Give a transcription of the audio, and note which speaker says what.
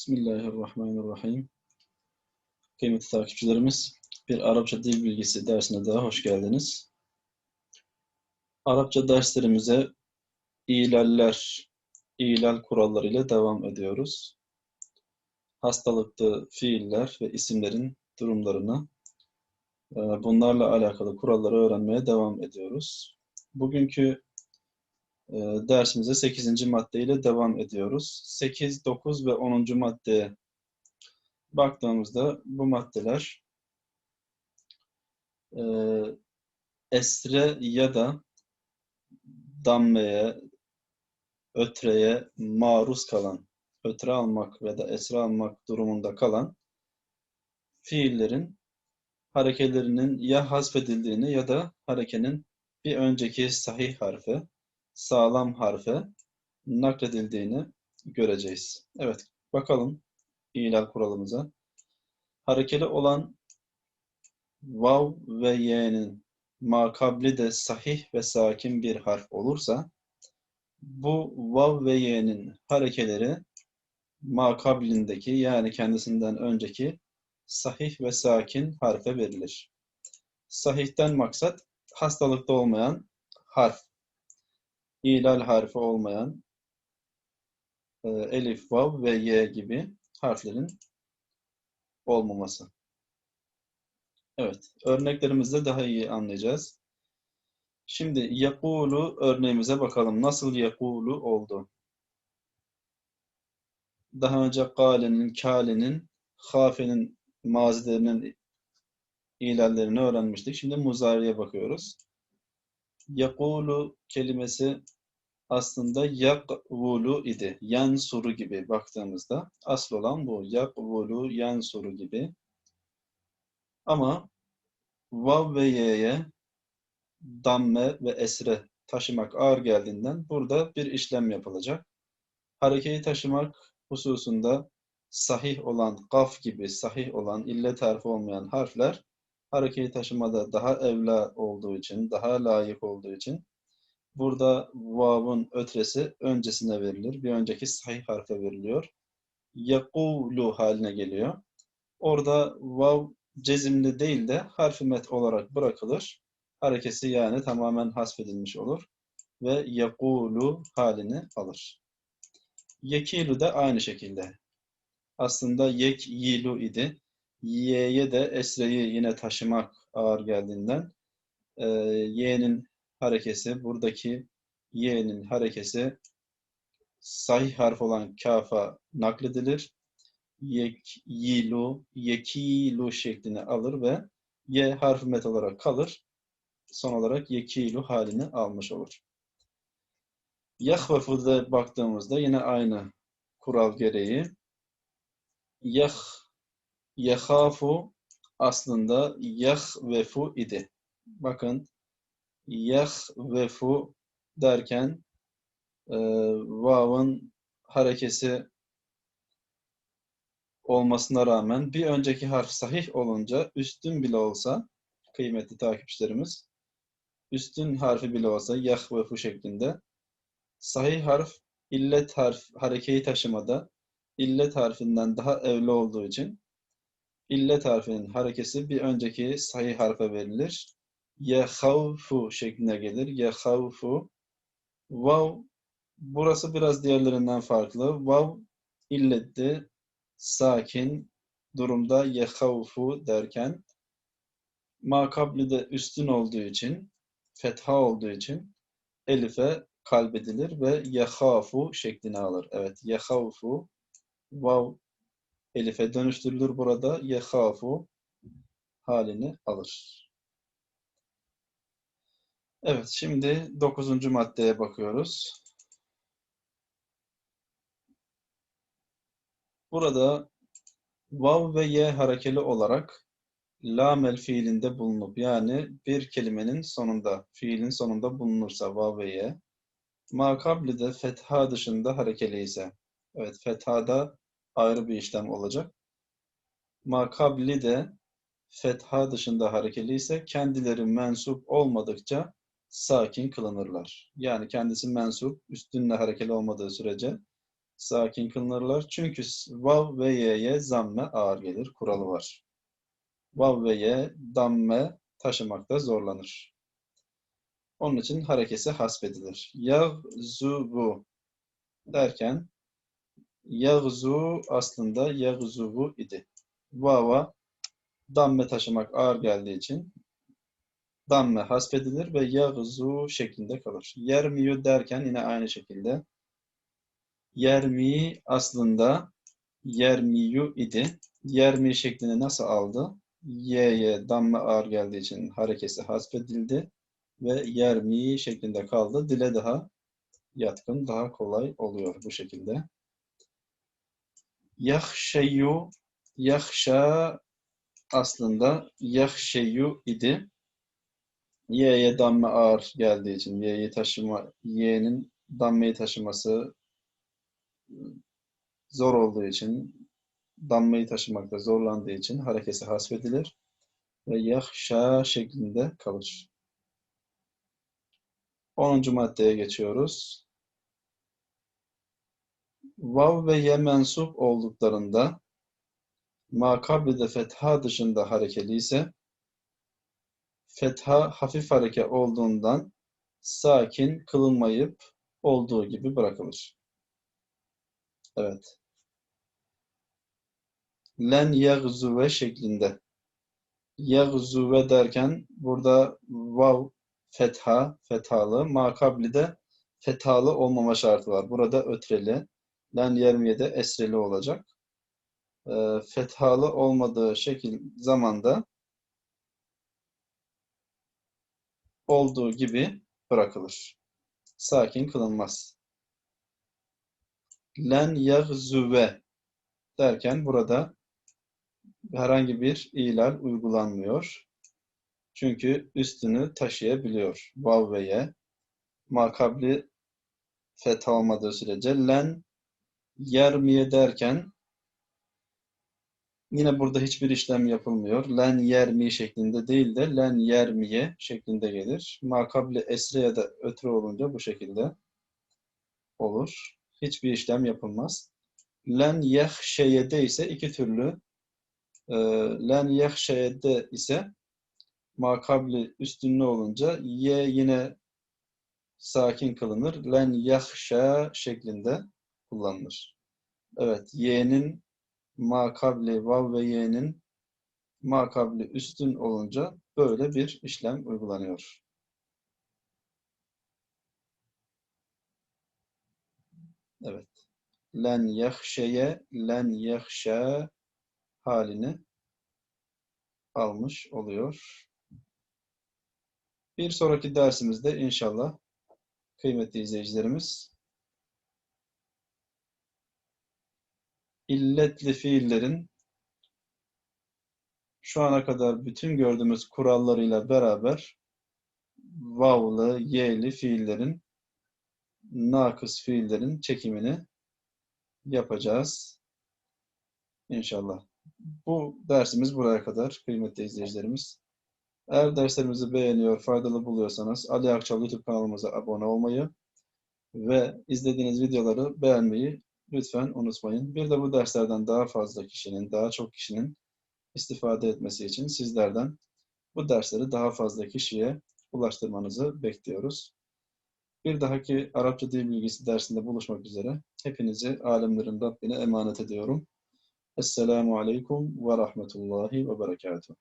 Speaker 1: Bismillahirrahmanirrahim. Kıymetli takipçilerimiz, bir Arapça dil bilgisi dersine daha hoş geldiniz. Arapça derslerimize ilaller, ilal kuralları ile devam ediyoruz. Hastalıklı fiiller ve isimlerin durumlarını, e, bunlarla alakalı kuralları öğrenmeye devam ediyoruz. Bugünkü dersimize 8. madde ile devam ediyoruz. 8, 9 ve 10. maddeye baktığımızda bu maddeler e, esre ya da dammeye, ötreye maruz kalan, ötre almak ve da esre almak durumunda kalan fiillerin harekelerinin ya hasfedildiğini ya da harekenin bir önceki sahih harfi sağlam harfe nakledildiğini göreceğiz. Evet, bakalım ilal kuralımıza. Harekeli olan vav ve y'nin makabli de sahih ve sakin bir harf olursa bu vav ve y'nin harekeleri makablindeki yani kendisinden önceki sahih ve sakin harfe verilir. Sahihten maksat hastalıkta olmayan harf ilal harfi olmayan e, elif, vav ve y gibi harflerin olmaması. Evet, örneklerimizde daha iyi anlayacağız. Şimdi yakulu örneğimize bakalım. Nasıl yakulu oldu? Daha önce kalenin, kalenin, hafenin mazilerinin ilallerini öğrenmiştik. Şimdi muzariye bakıyoruz. Yakulu kelimesi aslında yakvulu idi. Yansuru gibi baktığımızda. Asıl olan bu. Yakvulu, yansuru gibi. Ama vav ve y'ye damme ve esre taşımak ağır geldiğinden burada bir işlem yapılacak. Harekeyi taşımak hususunda sahih olan kaf gibi sahih olan illet harfi olmayan harfler harekeyi taşımada daha evla olduğu için, daha layık olduğu için burada vav'ın ötresi öncesine verilir. Bir önceki sahih harfe veriliyor. Yakulu haline geliyor. Orada vav cezimli değil de harfi met olarak bırakılır. Harekesi yani tamamen hasfedilmiş olur. Ve yakulu halini alır. Yekilu da aynı şekilde. Aslında yek yilu idi. Y'ye de esreyi yine taşımak ağır geldiğinden e, Y'nin harekesi, buradaki Y'nin harekesi sahih harf olan kafa nakledilir. Yek, yilu, yekilu şeklini alır ve Y harfi met olarak kalır. Son olarak yekilu halini almış olur. Yahvefu'da baktığımızda yine aynı kural gereği yah Yehafu aslında yahvefu idi. Bakın yahvefu derken e, vav'ın harekesi olmasına rağmen bir önceki harf sahih olunca üstün bile olsa kıymetli takipçilerimiz üstün harfi bile olsa yahvefu şeklinde sahih harf illet harf harekeyi taşımada illet harfinden daha evli olduğu için illet harfinin harekesi bir önceki sahih harfe verilir. Yehavfu şeklinde gelir. Yehavfu. Vav burası biraz diğerlerinden farklı. Vav illetli sakin durumda yehavfu derken makabli de üstün olduğu için fetha olduğu için elife kalbedilir ve yehafu şeklini alır. Evet, yehafu vav elife dönüştürülür burada. Yehafu halini alır. Evet, şimdi dokuzuncu maddeye bakıyoruz. Burada vav ve ye harekeli olarak lamel fiilinde bulunup yani bir kelimenin sonunda, fiilin sonunda bulunursa vav ve ye makabli de fetha dışında harekeli ise evet fethada ayrı bir işlem olacak. Makabli de fetha dışında harekeli ise kendileri mensup olmadıkça sakin kılınırlar. Yani kendisi mensup, üstünle harekeli olmadığı sürece sakin kılınırlar. Çünkü vav ve y'ye zamme ağır gelir. Kuralı var. Vav ve ye damme taşımakta zorlanır. Onun için harekesi hasbedilir. Yagzubu derken yagzu aslında yagzubu idi. Vava damme taşımak ağır geldiği için damme hasbedilir ve yagzu şeklinde kalır. Yermiyu derken yine aynı şekilde yermi aslında yermiyu idi. Yermi şeklini nasıl aldı? Y'ye damme ağır geldiği için harekesi hasbedildi ve yermi şeklinde kaldı. Dile daha yatkın, daha kolay oluyor bu şekilde. Yahşeyu, yahşa aslında yahşeyu idi. Y'ye damme ağır geldiği için, Y'yi taşıma, Y'nin dammeyi taşıması zor olduğu için, dammeyi taşımakta zorlandığı için harekesi hasbedilir ve yahşa şeklinde kalır. 10. maddeye geçiyoruz. Vav ve ye mensup olduklarında makabride fetha dışında harekeli ise fetha hafif hareke olduğundan sakin kılınmayıp olduğu gibi bırakılır. Evet. Len yagzuve şeklinde. Yagzuve derken burada vav fetha, fethalı, makabli de fethalı olmama şartı var. Burada ötreli, len yermiye de esreli olacak. E, fethalı olmadığı şekil zamanda olduğu gibi bırakılır. Sakin kılınmaz. Len yagzuve derken burada herhangi bir ilal uygulanmıyor. Çünkü üstünü taşıyabiliyor. Vav. Makabli fetha olmadığı sürece len yermiye derken yine burada hiçbir işlem yapılmıyor. Len yermi şeklinde değil de len yermiye şeklinde gelir. Makabli esre ya da ötre olunca bu şekilde olur. Hiçbir işlem yapılmaz. Len yehşeyede ise iki türlü e, len yehşeyede ise makabli üstünlü olunca ye yine sakin kılınır. Len yahşa şeklinde kullanılır. Evet, y'nin makabli vav ve y'nin makabli üstün olunca böyle bir işlem uygulanıyor. Evet. Len yahşeye, len yahşa halini almış oluyor. Bir sonraki dersimizde inşallah kıymetli izleyicilerimiz illetli fiillerin şu ana kadar bütün gördüğümüz kurallarıyla beraber vavlı, y'li fiillerin nakıs fiillerin çekimini yapacağız. İnşallah. Bu dersimiz buraya kadar kıymetli izleyicilerimiz. Eğer derslerimizi beğeniyor, faydalı buluyorsanız Ali Akçal YouTube kanalımıza abone olmayı ve izlediğiniz videoları beğenmeyi lütfen unutmayın. Bir de bu derslerden daha fazla kişinin, daha çok kişinin istifade etmesi için sizlerden bu dersleri daha fazla kişiye ulaştırmanızı bekliyoruz. Bir dahaki Arapça dil bilgisi dersinde buluşmak üzere. Hepinizi alemlerin Rabbine emanet ediyorum. Esselamu Aleyküm ve Rahmetullahi ve Berekatuhu.